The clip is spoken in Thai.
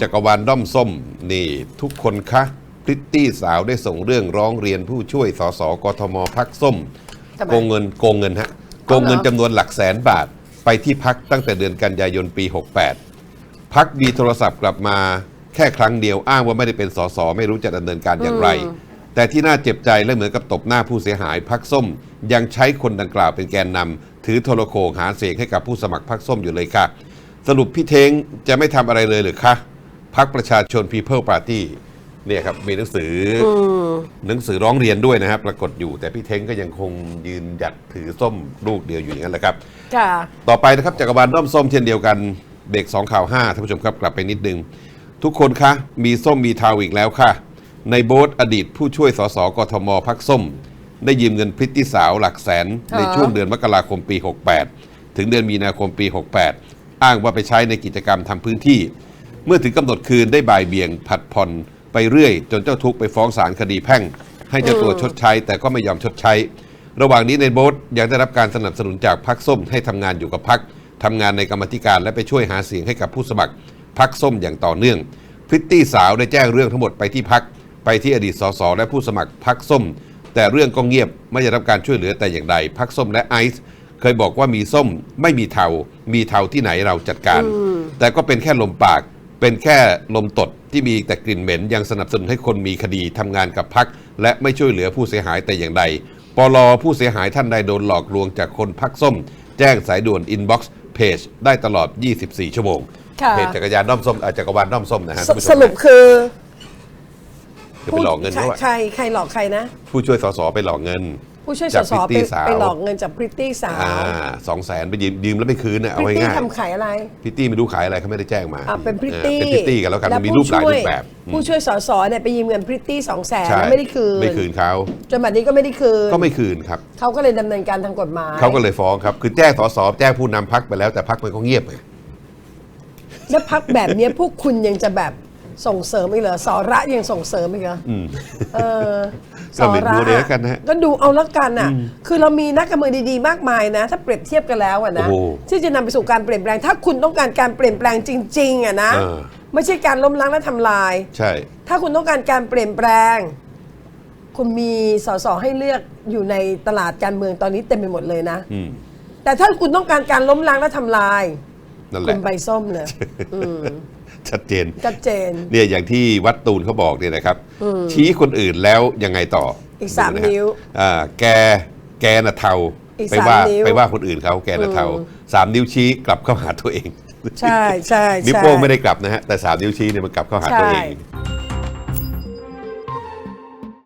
จักรวาลด้อมส้ม นี่ทุกคนคะพริตตี้สาวได้ส่งเรื่องร้องเรียนผู้ช่วยสสกทมพักส้มทำไม โกงเงินโกงเงินฮะโกงเงินจำนวนหลักแสนบาทไปที่พักตั้งแต่เดือนกันยายนปี 68 พักมีโทรศัพท์กลับมาแค่ครั้งเดียวอ้างว่าไม่ได้เป็นสสไม่รู้จะดำเนินการอย่างไร แต่ที่น่าเจ็บใจและเหมือนกับตบหน้าผู้เสียหายพักส้ม ยังใช้คนดังกล่าวเป็นแกนนำถือโทรโขงหาเสียงให้กับผู้สมัครพักส้มอยู่เลยค่ะ สรุปพี่เท้งจะไม่ทำอะไรเลยหรือคะ พักประชาชน People Party เนี่ยครับมีหนังสืออหนังสือร้องเรียนด้วยนะครับปรากฏอยู่ แต่พี่เท้งก็ยังคงยืนหยัดถือส้มลูกเดียวอยู่อย่างนั้นแหละครับ ค่ะ ต่อไปนะครับจักรวาลด้อมส้มเช่นเดียวกันเบรกสองข่าวห้าท่านผู้ชมครับกลับไปนิดนึง ทุกคนคะ มีส้มมีเทาอีกแล้วค่ะ ในโบ๊ทอดีตผู้ช่วยสสกทมพักส้ม ได้ยืมเงินพริตตี้สาวหลักแสน ในช่วงเดือนมกราคมปี 68 ถึงเดือนมีนาคมปี 68 อ้างว่าไปใช้ในกิจกรรมทำพื้นที่ เมื่อถึงกำหนดคืนได้บ่ายเบี่ยงผัดผ่อนไปเรื่อย จนเจ้าทุกข์ไปฟ้องศาลคดีแพ่ง ให้เจ้าตัวชดใช้ แต่ก็ไม่ยอมชดใช้ ระหว่างนี้ในโบ๊ทยังได้รับการสนับสนุนจากพักส้มให้ทำงานอยู่กับพักทำงานในกรรมาธิการและไปช่วยหาเสียงให้กับผู้สมัครพักส้มอย่างต่อเนื่องพริตตี้สาวได้แจ้งเรื่องทั้งหมดไปที่พักไปที่อดีตสสและผู้สมัครพักส้ม แต่เรื่องก็เงียบไม่ได้รับการช่วยเหลือแต่อย่างใดพักส้มและไอซ์เคยบอกว่ามีส้มไม่มีเทา มีเทาที่ไหนเราจัดการ แต่ก็เป็นแค่ลมปาก เป็นแค่ลมตดที่มีแต่กลิ่นเหม็น ยังสนับสนุนให้คนมีคดีทำงานกับพัก และไม่ช่วยเหลือผู้เสียหายแต่อย่างใดปลผู้เสียหายท่านใดโดนหลอกลวงจากคนพักส้ม แจ้งสายด่วนอินบ็อกซ์เพจได้ตลอด 24 ชั่วโมง ค่ะ เพจจักรยานด้อมส้มอ่าจักรวาลด้อมส้มนะฮะสท่านผู้ชมสรุปคือคือไปหลอกเงินเขาอะใครใครหลอกใครนะ ผู้ช่วยสสไปหลอกเงิน ผู้ช่วยสจากสพริตไปตี้สาวไปหลอกเงินจากพริตตี้สาวอ่าสองแสนไปยืมยืมแล้วไม่คืนนะพเอาริตตี้ง่ายทำขายอะไรๆพิตตี้ไม่รู้ขายอะไรเขาไม่ได้แจ้งมาอะเป็นพริตตี้เออเป็นพริตตี้กันแล้วกันมันมีผู้รูปหลายช่วรูปแบบอืมผู้ช่วยสสเนี่ยไปยืมเงินพริตตี้สองแสนใช่แล้วไม่ได้คืนไม่คืนเขาจนบัดนี้ก็ไม่ได้คืนก็ไม่คืนครับ เขาก็เลยดำเนินการทางกฎหมายเขาก็เลยฟ้องครับ คือแจ้งสสแจ้งผู้นำพักไปแล้วแต่พักมันก็เงียบไง แล้วพักแบบเนี้ยพวกคุณยังจะแบบ ส่งเสริมอีกเหรอสาระยังส่งเสริมอีกเหรออเออก็ไม่รู้เลยแล้วกันนะฮะก็ดูเอาแล้วกันอะ คือเรามีนักการเมืองดีๆ มากมายนะ ถ้าเปรียบเทียบกันแล้วอะนะโอ้โหที่จะนำไปสู่การเปลี่ยนแปลง ถ้าคุณต้องการการเปลี่ยนแปลงจริงๆอะนะเออ ไม่ใช่การล้มล้างและทำลาย ใช่ ถ้าคุณต้องการการเปลี่ยนแปลง คุณมีสสให้เลือกอยู่ในตลาดการเมืองตอนนี้เต็มไปหมดเลยนะ อืมแต่ถ้าคุณต้องการการล้มล้างและทำลาย นั่นแหคุละ ณใบส้มเลยอืม ชัดเจนชัดเจนเนี่ยอย่างที่วัดตูนเขาบอกเนี่ยนะครับ ชี้คนอื่นแล้วยังไงต่ออีกสามดูะฮะนิ้วอ่าแกแกน่ะเทาอีกไปสามว่านิ้วไปว่าคนอื่นเขาแกน่ะเทาสามนิ้วชี้กลับเข้าหาตัวเอง ใช่ใช่นิ้วใช่โป้งไม่ได้กลับนะฮะแต่สามนิ้วชี้เนี่ยมันกลับเข้าหาตัวเองใช่